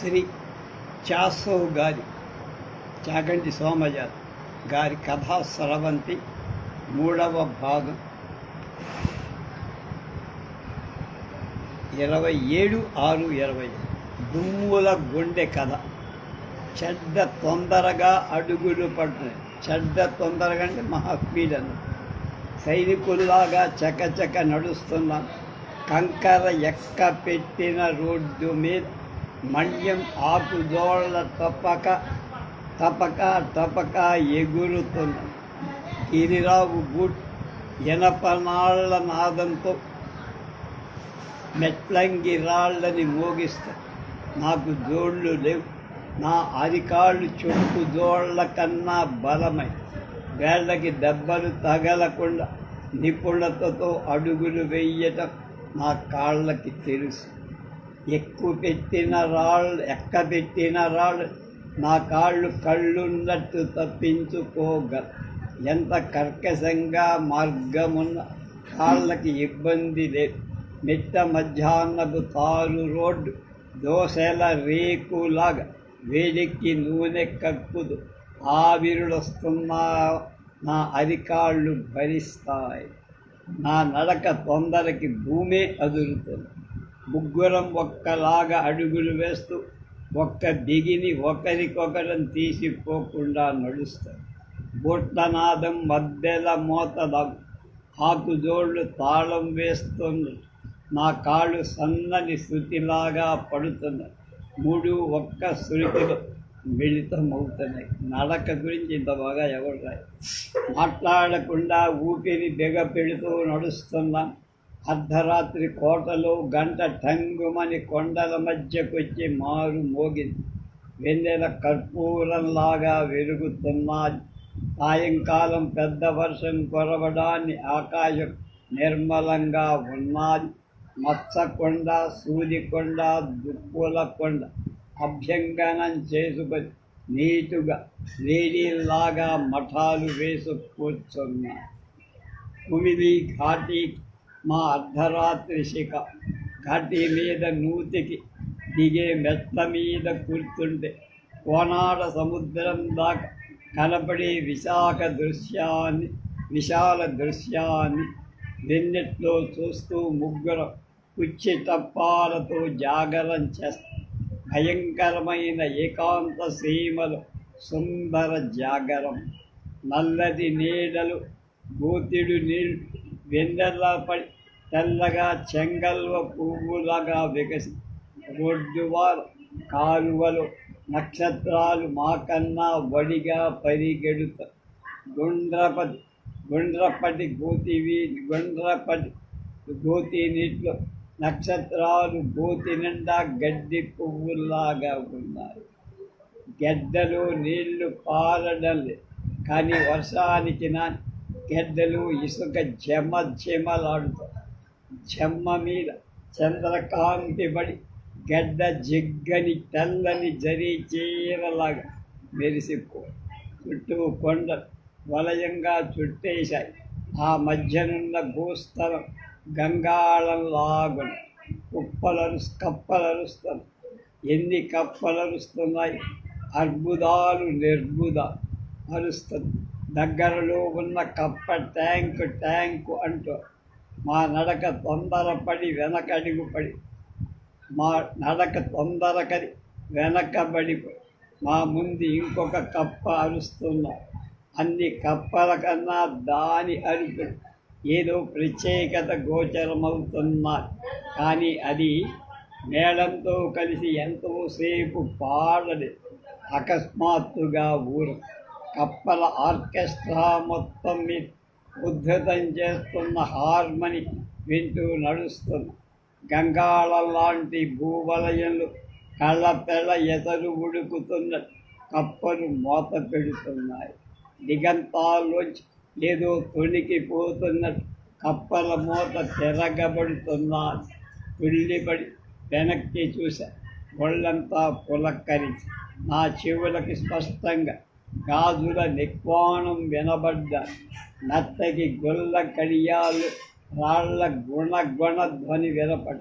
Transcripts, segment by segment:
శ్రీ చాసో గారి చాగంటి సోమయ్య గారి కథా స్రవంతి మూడవ భాగం. ఇరవై ఏడు ఆరు ఇరవై దుమ్ముల గుండె కథ. చెడ్డ తొందరగా అడుగులు పడుతున్నాయి. చెడ్డ తొందరగా అంటే మహా స్పీడ్ సైనికుల్లాగా చకచక నడుస్తున్నాం. కంకర ఎక్క పెట్టిన రోడ్డు మీద మణ్యం ఆకుదోళ్ళ తప్పక తపక తపక ఎగురుతున్న గిరిరావు బూట్ ఎనపనాళ్ళ నాదంతో మెట్లంగి రాళ్ళని మోగిస్తా. నాకు జోళ్ళు లేవు. నా అరికాళ్ళు చుట్టు జోళ్ళ కన్నా బలమై వేళ్ళకి దెబ్బలు తగలకుండా నిపుణతతో అడుగులు వెయ్యటం నా కాళ్ళకి తెలుసు. ఎక్కువ పెట్టిన రాళ్ళు ఎక్క పెట్టిన రాళ్ళు నా కాళ్ళు కళ్ళున్నట్టు తప్పించుకోగ. ఎంత కర్కశంగా మార్గమున్న కాళ్ళకి ఇబ్బంది లేదు మిట్ట మధ్యాహ్నపు తారు రోడ్డు దోశల రేకులాగా. వేడెక్కి నూనె కక్కుదు. ఆవిరులొస్తున్నా నా అరికాళ్ళు భరిస్తాయి. నా నడక తొందరకి భూమే అదురుతుంది. ముగ్గురం ఒక్కలాగా అడుగులు వేస్తూ ఒక్క దిగిని ఒకరికొకరం తీసిపోకుండా నడుస్తారు. బుట్టనాదం మధ్యల మోతదం ఆకుజోళ్ళు తాళం వేస్తుంది నా కాళ్ళు సన్నని శృతిలాగా పడుతున్నాయి మూడు ఒక్క శృతిలో మిళితమవుతున్నాయి. నడక గురించి ఇంత బాగా ఎవరు రాయి మాట్లాడకుండా ఊపిరి దిగ పెడుతూ నడుస్తున్నాం. అర్ధరాత్రి కోటలో గంట టంగుమని కొండల మధ్యకొచ్చి మారు మోగింది వెన్నెల కర్పూరంలాగా వెలుగుతున్నది సాయంకాలం పెద్ద వర్షం కొరవడాన్ని ఆకాశం నిర్మలంగా ఉన్నది మత్సకొండ సూదికొండ దుప్పుల కొండ అభ్యంగనం చేసుకొని నీటుగా లేడీల్లాగా మఠాలు వేసుకూర్చున్నా. కుమిది ఘాటి మా అర్ధరాత్రి శిఖ కటి మీద నూతికి దిగే మెట్ల మీద కూర్చుంటే కోనాడ సముద్రం దాకా కనపడే విశాఖ దృశ్యాన్ని విశాల దృశ్యాన్ని నిన్నెట్లో చూస్తూ ముగ్గురు కుచ్చి టప్పాలతో జాగరం చేస్తారు భయంకరమైన ఏకాంత సీమలు సుందర జాగరం. నల్లది నీడలు గోతిడు నీళ్ళు వెన్నెల పడి తెల్లగా చెంగల్వ పువ్వులాగా వికసి రోడ్డువారు కాలువలు నక్షత్రాలు మాకన్నా వడిగా పరిగెడుత. గుండ్రపతి గుండ్రపటి గోతివి గుండ్రపటి గోతి నీటిలో నక్షత్రాలు గోతి నిండా గడ్డి పువ్వుల్లాగా ఉన్నాయి. గెడ్డలు నీళ్ళు పారడం కానీ వర్షానికి నా గెడ్డలు ఇసుక జమ జమలాడుతాయి జమ్మ మీద చంద్రకాంతి పడి గడ్డ జిగ్గని తెల్లని జరి చీరలాగా మెరిసిపో చుట్టూ కొండ వలయంగా చుట్టేశాయి. ఆ మధ్యనున్న భూస్థలం గంగాళంలాగున. కుప్పలరు కప్పలరుస్తాయి ఎన్ని కప్పలరుస్తున్నాయి అర్బుదాలు నిర్బుద అరుస్తుంది దగ్గరలో ఉన్న కప్ప ట్యాంకు ట్యాంకు అంటూ మా నడక తొందరపడి వెనక అడుగుపడి మా నడక తొందరకది వెనకబడి మా ముందు ఇంకొక కప్ప అరుస్తున్నా అన్ని కప్పల కన్నా దాని అరుపు ఏదో ప్రత్యేకత గోచరమవుతున్నా. కానీ అది మేళంతో కలిసి ఎంతోసేపు పాడలేదు. అకస్మాత్తుగా ఊరు కప్పల ఆర్కెస్ట్రా మొత్తం మీ ఉద్ధృతం చేస్తున్న హార్మని వింటూ నడుస్తున్న గంగాళ లాంటి భూవలయంలో కళ్ళ పెళ్ళ ఎసరు ఉడుకుతున్న కప్పలు మూత పెడుతున్నాయి. దిగంతాల్లోంచి ఏదో తొణికిపోతున్న కప్పల మూత తిరగబడుతున్నది పుల్లిపడి వెనక్కి చూశా ఒళ్ళంతా పులక్కరించి నా చెవులకి స్పష్టంగా గాజుల నిక్వాణం వినబడ్డ నత్తకి గుల్ల కడియాలు రాళ్ళ గుణ ధ్వని వినపడ.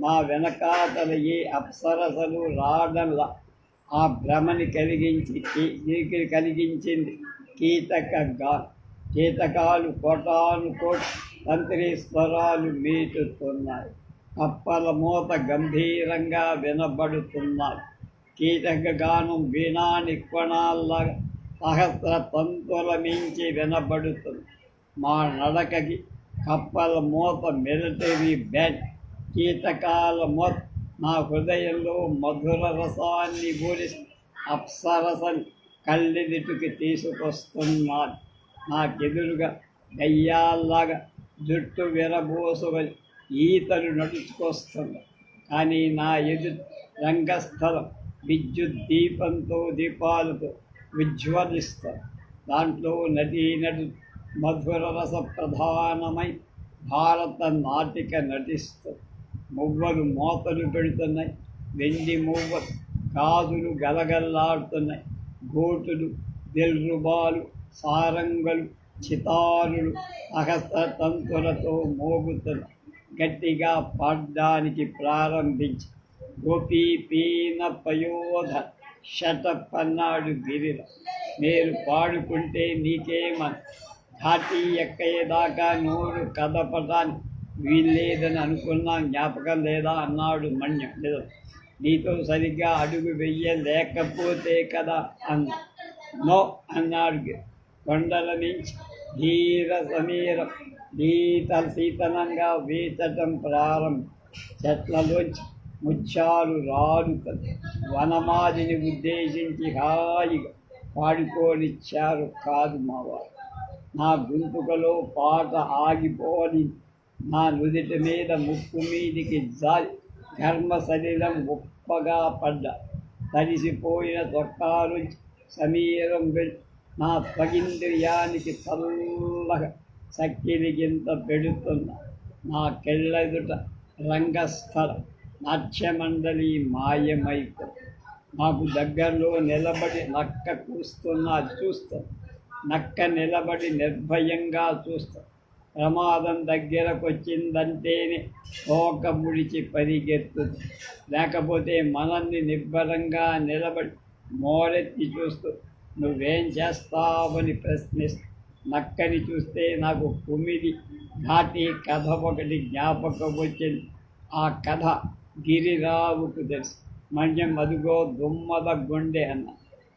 నా వెనకాతల ఏ అప్సరసలు రాడల ఆ భ్రమని కలిగించి దీనికి కలిగించింది కీతక గా కీటకాలు కోటాను తంత్రి తంత్రీశ్వరాలు మీటుతున్నాయి. కప్పల మూత గంభీరంగా వినబడుతున్నాయి. కీటకగానం గానం వీణా సహస్ర తంతుల మించి వినబడుతుంది. మా నడకకి కప్పల మూత మిలిటరీ బ్యాట్ కీటకాల మూత నా హృదయంలో మధుర రసాన్ని ఊరి అప్సరసని కళ్ళెదిటికి తీసుకొస్తున్నాను. నాకెదురుగా గయ్యాల్లాగా జుట్టు విరబోసుకొని ఈతలు నడుచుకొస్తుంది. కానీ నా ఎదురు రంగస్థలం విద్యుత్ దీపంతో దీపాలతో విజ్వలిస్తారు దాంట్లో నటీ నటు మధుర రస ప్రధానమై భారత నాటిక నటిస్తుంది మువ్వలు మోతలు పెడుతున్నాయి వెండి మువ్వలు గాజులు గలగల్లాడుతున్నాయి గోటులు దిల్రుబాలు సారంగలు చితారులు అహస్త తంతులతో మోగుతున్నాయి. గట్టిగా పాడడానికి ప్రారంభించి గోపీ పీన పయోధ శత పన్నాడు గిరిల మీరు పాడుకుంటే నీకేమని ఘాటి ఎక్కయ్యేదాకా నోరు కదపడానికి వీల్లేదని అనుకున్నా జ్ఞాపకం లేదా అన్నాడు మన్యం. నిజం నీతో సరిగ్గా అడుగు వెయ్యలేకపోతే కదా అన్న నో అన్నాడు కొండల నుంచి ధీర సమీరం నీత శీతలంగా వీచటం ప్రారంభం. చెట్లలోంచి ముత్యాలు రాలుతుంది వనమాదిని ఉద్దేశించి హాయిగా పాడుకోనిచ్చారు కాదు మావారు. నా గొంతుకలో పాట ఆగిపోని నా నుదిటి మీద ముక్కు మీదికి జారి ధర్మ శరీరం గొప్పగా పడ్డ. తడిసిపోయిన చొక్కాలు సమీరం నా త్వగింద్రియానికి చల్లగా శక్తిని గింత పెడుతున్న నా కెళ్ళెదుట రంగస్థలం. నాట్యమండలి మాయమైపో మాకు దగ్గరలో నిలబడి నక్క కూస్తున్నా చూస్తాం. నక్క నిలబడి నిర్భయంగా చూస్తాం. ప్రమాదం దగ్గరకు వచ్చిందంటేనే తోక ముడిచి పరిగెత్తుంది లేకపోతే మనల్ని నిబ్బరంగా నిలబడి మోరెత్తి చూస్తూ. నువ్వేం చేస్తావని ప్రశ్నిస్తూ. నక్కని చూస్తే నాకు కుమిది ఘాటి కథ ఒకటి జ్ఞాపకం వచ్చింది. ఆ కథ గిరిరావుకు తెలుసు. మణ్యం అదిగో దుమ్మద గుండె అన్న.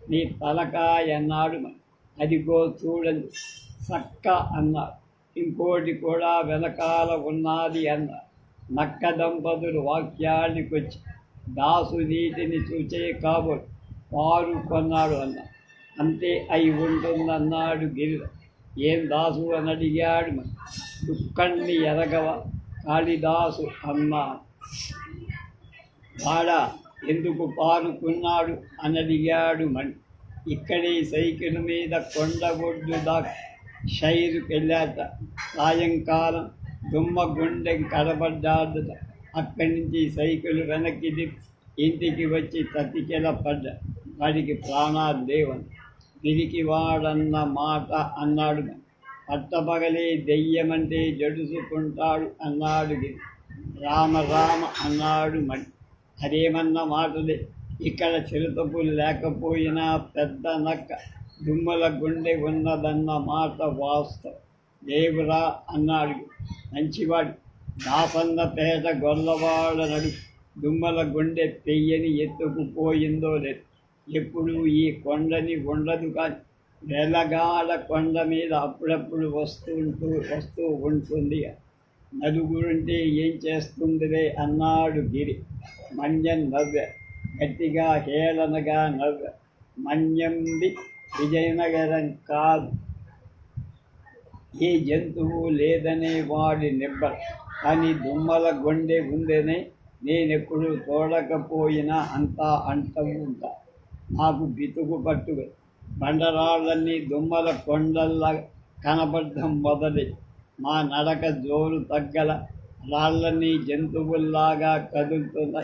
నీ తలకాయ అన్నాడు అదిగో చూడండి సక్క అన్నారు ఇంకోటి కూడా వెనకాల ఉన్నది అన్న. నక్క దంపతులు వాక్యానికి వచ్చి దాసు నీటిని చూచే కాబోలు. వారు కొన్నాడు అన్న. అంతే అయి ఉంటుందన్నాడు గిరి ఏం దాసు అని అడిగాడు దుఃఖాన్ని ఎరగవ? కాళిదాసు అన్నా. వాడా ఎందుకు పారుకున్నాడు? అని అడిగాడు మణి. ఇక్కడే సైకిల్ మీద కొండగొడ్డు దాకా షైరుకెళ్ళాట సాయంకాలం దుమ్మ గుండె కడబడ్డాడట అక్కడి నుంచి సైకిల్ వెనక్కి ఇంటికి వచ్చి తతికెల పడ్డ వాడికి ప్రాణాలు లేవని. తిరిగి వాడన్న మాట అన్నాడు పట్టపగలే దెయ్యమంటే జడుసుకుంటాడు అన్నాడు రామ రామ అన్నాడు మణి. హరేమన్న మాటలే. ఇక్కడ చిరుతపులు లేకపోయినా పెద్ద నక్క దుమ్మల గుండె ఉన్నదన్న మాట వాస్తవం. దేవురా అన్నాడు. మంచివాడు. దాసన్నపేట గొల్లవాడ నడు. దుమ్మల గుండె పెయ్యని ఎత్తుకుపోయిందో లేదు. ఎప్పుడు ఈ కొండని ఉండదు కానీ వెలగాల కొండ మీద అప్పుడప్పుడు వస్తుంటూ వస్తూ ఉంటుంది నలుగురుంటే ఏం చేస్తుందిలే అన్నాడు గిరి. మన్యం నవ్వె గట్టిగా హేళనగా నవ్వె మన్యంబి విజయనగరం కాదు ఏ జంతువు లేదనే వాడి నిబ్బ కానీ దుమ్మల గుండె ఉందనే నేనెప్పుడు చూడకపోయినా అంతా అంటూ ఉంటా నాకు బితుకు పట్టు బండరాళ్ళన్నీ దుమ్మల కొండల్లా కనబడ్డం మొదటి మా నడక జోరు తగ్గల రాళ్ళన్నీ జంతువుల్లాగా కదులుతున్న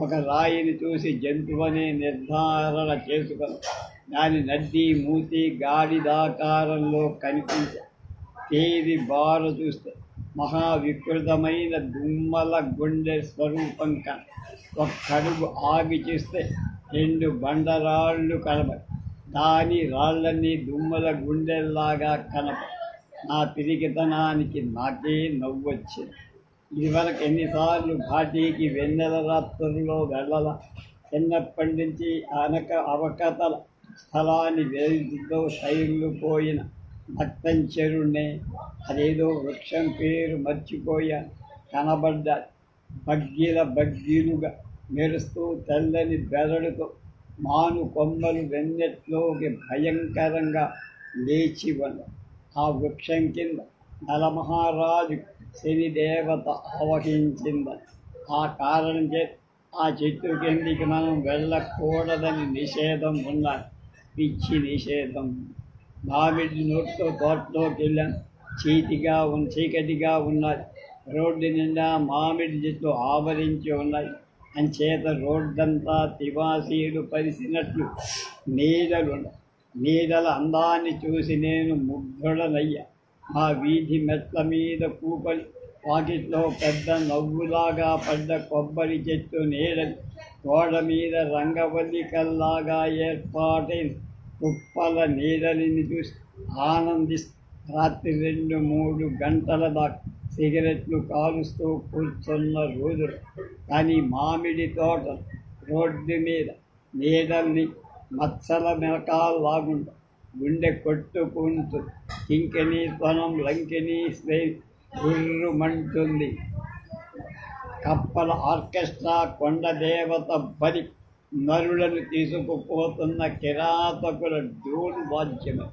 ఒక రాయిని చూసి జంతువనే నిర్ధారణ చేసుకుని దాని నడ్డి మూతి గాడిదాకారంలో కనిపించే తేది బారు చూస్తే మహావికృతమైన దుమ్మల గుండె స్వరూపం కన ఒక్కడుగు ఆగి చూస్తే రెండు బండరాళ్ళు కనబడి దాని రాళ్ళన్నీ దుమ్మల గుండెల్లాగా కనప నా పిరికితనానికి నాకే నవ్వొచ్చింది. ఇదివరకు ఎన్నిసార్లు ఘాటీకి వెన్నెల రాత్రుల్లో వెళ్ళల చిన్నప్పటి నుంచి అనక అవకతల స్థలాన్ని వేదితో శైలు పోయిన భక్తం చెరుణ్ణే. అదేదో వృక్షం పేరు మర్చిపోయా కనబడ్డ బగ్గిల బగ్గిలుగా మెరుస్తూ తెల్లని బెరడుతో మాను కొమ్మలు వెన్నెట్లోకి భయంకరంగా లేచి ఉన్న ఆ వృక్షం కింద నలమహారాజు శని దేవత ఆవహించిందని ఆ కారణం చే ఆ చెట్టు కిందికి మనం వెళ్ళకూడదని నిషేధం ఉన్నది. పిచ్చి నిషేధం. మామిడి నోట్లో తోటలోకి వెళ్ళాం. చీటిగా ఉన్న చీకటిగా ఉన్నది. రోడ్డు నిండా మామిడి చెట్లు ఆవరించి ఉన్నాయి అంచేత రోడ్డంతా తివాసీలు పరిసినట్లు నీడలు నీడల అందాన్ని చూసి నేను ముగ్ధుడనయ్యా. ఆ వీధి మెట్ల మీద కూపలి వాకిట్లో పెద్ద నవ్వులాగా పడ్డ కొబ్బరి చెట్టు నీడలు గోడ మీద రంగవల్లికల్లాగా ఏర్పాటైన కుప్పల నీడలిని చూసి ఆనందిస్తూ రాత్రి రెండు మూడు గంటల దాకా సిగరెట్లు కాలుస్తూ కూర్చున్న రోజులు. కానీ మామిడి తోట రోడ్డు మీద నీడల్ని మచ్చల మెలకాలాగుండా గుండె కొట్టుకుంటూ కింకెని త్వనం లంకెని స్వే గుర్రుమంటుంది. కప్పల ఆర్కెస్ట్రా కొండ దేవత బలి నరులను తీసుకుపోతున్న కిరాతకుల డోలు వాద్యమే.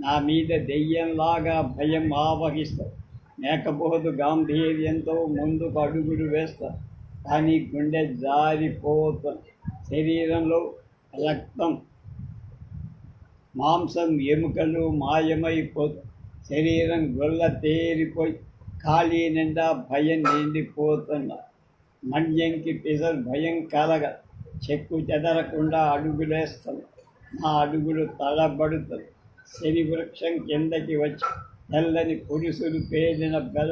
నా మీద దెయ్యంలాగా భయం ఆవహిస్తా. మేకపోదు గాంభీర్యంతో ముందుకు అడుగులు వేస్తా. కానీ గుండె జారిపోతుంది శరీరంలో రక్తం మాంసం ఎముకలు మాయమైపో శరీరం గొల్ల తేరిపోయి ఖాళీ నిండా భయం నిండిపోతున్నా. మణ్యంకి పిసర్ భయం కలగ చెక్కు చెదరకుండా అడుగులేస్తాను నా అడుగులు తడబడుతుంది శని వృక్షం కిందకి వచ్చి తెల్లని పురుషులు పేలిన బెల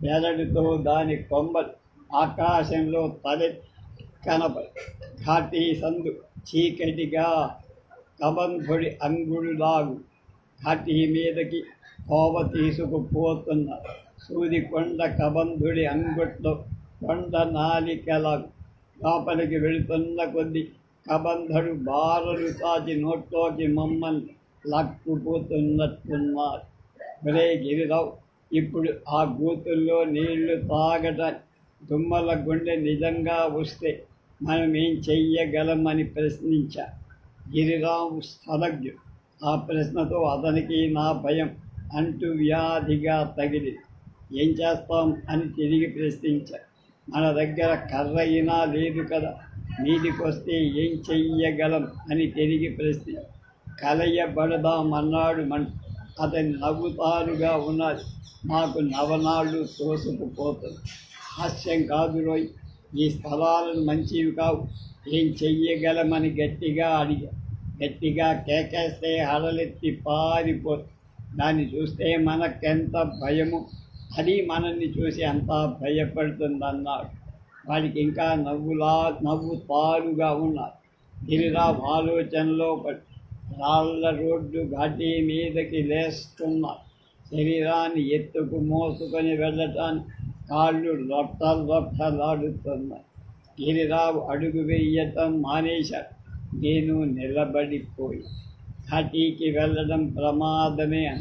బెరడుతో దాని కొమ్మలు ఆకాశంలో తలె కనపడి ఘాటీ సందు చీకటిగా కబంధుడి అంగుడులాగు ఘాటీ మీదకి కోవ తీసుకుపోతున్న సూది కొండ కబంధుడి అంగుట్లో కొండ నాలికలాగు. లోపలికి వెళుతున్న కొద్ది కబంధుడు బారలు తాచి నోట్లోకి మమ్మల్ని లక్కుపోతున్నట్టున్నారు. ఒరే గిరిరావు ఇప్పుడు ఆ గూతుల్లో నీళ్ళు తాగటానికి దుమ్మల గుండె నిజంగా వస్తే మనం ఏం చెయ్యగలమని ప్రశ్నించా. గిరిరాము స్థలజ్ఞుడు ఆ ప్రశ్నతో అతనికి నా భయం అంటూ వ్యాధిగా తగిలి ఏం చేస్తాం? అని తిరిగి ప్రశ్నించా మన దగ్గర కర్ర అయినా లేదు కదా మీదికొస్తే ఏం చెయ్యగలం? అని తిరిగి ప్రశ్న కలయబడదామన్నాడు మన్ అతని నవ్వుతారుగా ఉన్నది నాకు నవనాళ్ళు తోసుకుపోతుంది హాస్యం కాదు రోయ్ ఈ స్థలాలను మంచివి కావు ఏం చెయ్యగలమని గట్టిగా అడిగా. గట్టిగా కేకేస్తే హడలెత్తి పారిపో దాన్ని చూస్తే మనకెంత భయము అది మనల్ని చూసి అంత భయపడుతుందన్నాడు. వాడికి ఇంకా నవ్వులా నవ్వు తారుగా ఉన్నారు గిరిరా ఆలోచనలో రాళ్ళ రోడ్డు ఘాటీ మీదకి లేస్తున్నారు శరీరాన్ని ఎత్తుకు మోసుకొని వెళ్ళటానికి కాళ్ళు లొట్ట లొట్టలాడుతున్నాయి గిరిరావు అడుగు వేయటం మానేశారు. నేను నిలబడిపోయి ఘాటీకి వెళ్ళడం ప్రమాదమే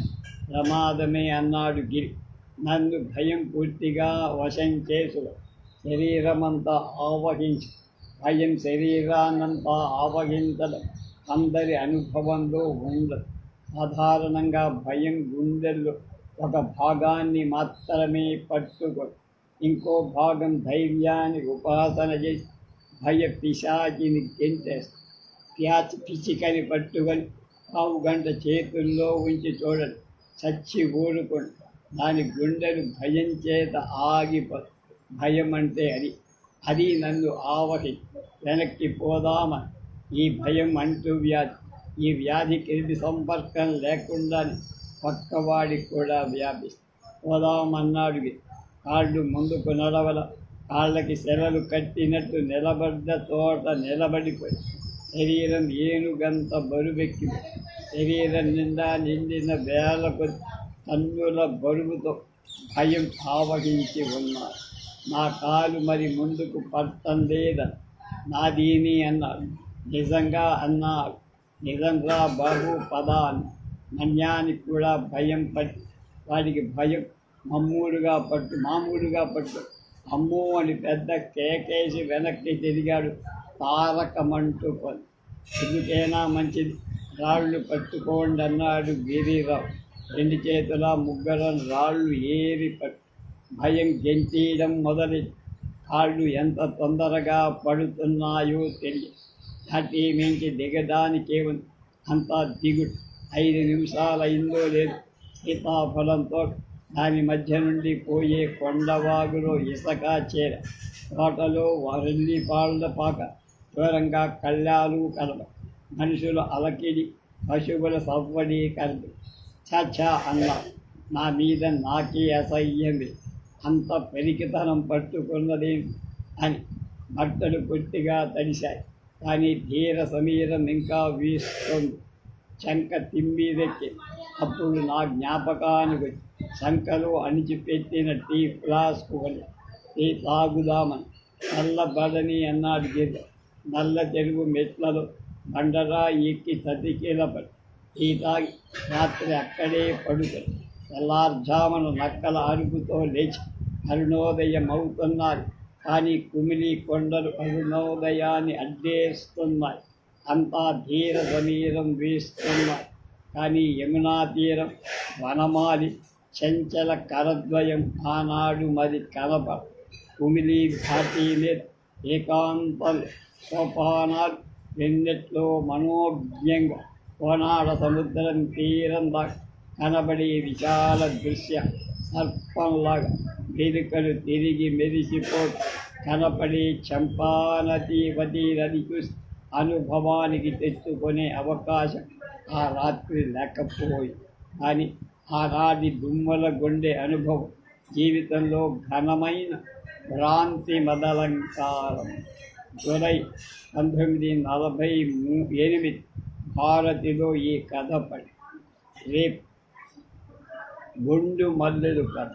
ప్రమాదమే అన్నాడు గిరి. నన్ను భయం పూర్తిగా వశం చేసు. శరీరమంతా ఆవహించు. భయం శరీరాన్నంతా ఆవహించడం అందరి అనుభవంలో ఉండదు. సాధారణంగా భయం గుండెల్లో ఒక భాగాన్ని మాత్రమే పట్టుకొని ఇంకో భాగం ధైర్యాన్ని ఉపాసన చేసి భయ పిశాచిని గెంటేస్తాం ప్యాచి పిచ్చికని పట్టుకొని పావు గంట చేతుల్లో ఉంచి చూడండి చచ్చి ఊరుకొని. దాని గుండెలు భయం చేత ఆగిపో భయం అంటే అది. అది నన్ను ఆవహి. వెనక్కి పోదామ. ఈ భయం అంటూ వ్యాధి. ఈ వ్యాధి క్రిమి సంపర్కం లేకుండా పక్కవాడికి కూడా వ్యాపిస్తుంది. పోదామన్నాడు కాళ్ళు ముందుకు నడవల కాళ్ళకి సెలలు కట్టినట్టు నిలబడ్డ తోట నిలబడిపోయి శరీరం ఏనుగంత బరువెక్కి శరీరం నిండా నిండిన వేలకు తన్నుల బరువుతో భయం ఆవహించి ఉన్నారు. నా కాలు మరి ముందుకు పట్టం లేదా నాదీని అన్నాడు నిజంగా అన్నాడు నిజంగా బహు పదాన్ని మన్యానికి కూడా భయం పట్టి వాడికి భయం మమ్మూలుగా పట్టు మామూలుగా పట్టు. అమ్మో అని పెద్ద కేకేసి వెనక్కి తిరిగాడు. తారకమంటూ ఎందుకైనా మంచిది. రాళ్ళు పట్టుకోండి అన్నాడు గిరిరావు. రెండు చేతుల ముగ్గురం రాళ్ళు ఏరి పట్టు. భయం గెంచేయడం మొదలు కాళ్ళు ఎంత తొందరగా పడుతున్నాయో తెలియ దాటి మించి దిగడానికే ఉంది. అంతా దిగుడు. ఐదు నిమిషాలైందో లేదు. సీతాఫలంతో దాని మధ్య నుండి పోయే కొండవాగులో ఇసక చేర. తోటలో వరల్లి పాళ్ళ పాక. దూరంగా కళ్ళాలు కలవ మనుషులు అలకిడి పశువుల సవ్వడి కలదు చచ్చా అన్నా. నా మీద నాకే అసహ్యమే. అంత పెరికితనం పట్టుకున్నది? అని బట్టలు పొట్టిగా తడిశాయి. కానీ ధీర సమీరం ఇంకా వీస్తుంది. చంక తిమ్మిదెక్కి అప్పుడు నా జ్ఞాపకానికి వచ్చి శంకలో అణిచిపెట్టిన టీ ఫ్లాస్క్ వల్ల టీ తాగుదామని నల్లబడని అన్నాడు గీత నల్ల తెలుగు మెట్లలో బండరా ఎక్కి చతికిలపడి టీ తాగి రాత్రి అక్కడే పడుకొని తెల్లార్జామున నక్కల అరుపుతో లేచి అరుణోదయం అవుతున్నారు కానీ కుమిలి కొండలు అరుణోదయాన్ని అడ్డేస్తున్నాయి. అంతా ధీర సమీరం వీస్తున్న కానీ యమునా తీరం వనమాలి చంచల కరద్వయం ఆనాడు మరి కలప. కుమిలి ఘాటీ మీద ఏకాంతలు సోపానాలు వెన్నెట్లో మనోజ్ఞంగా కోనాడ సముద్రం తీరం కనబడే విశాల దృశ్య సర్పంలాగా వెనుకలు తిరిగి మెరిసిపో కనపడే చంపానది వదీరని చూస్తే చూసి అనుభవానికి తెచ్చుకునే అవకాశం ఆ రాత్రి లేకపోయి కానీ ఆనాటి దుమ్మల గుండె అనుభవం జీవితంలో ఘనమైన భ్రాంతి మదలంకారం. జులై పంతొమ్మిది నలభై మూ ఎనిమిది భారతిలో ఈ కథ పడి రేపు గుండు మల్లెలు కథ.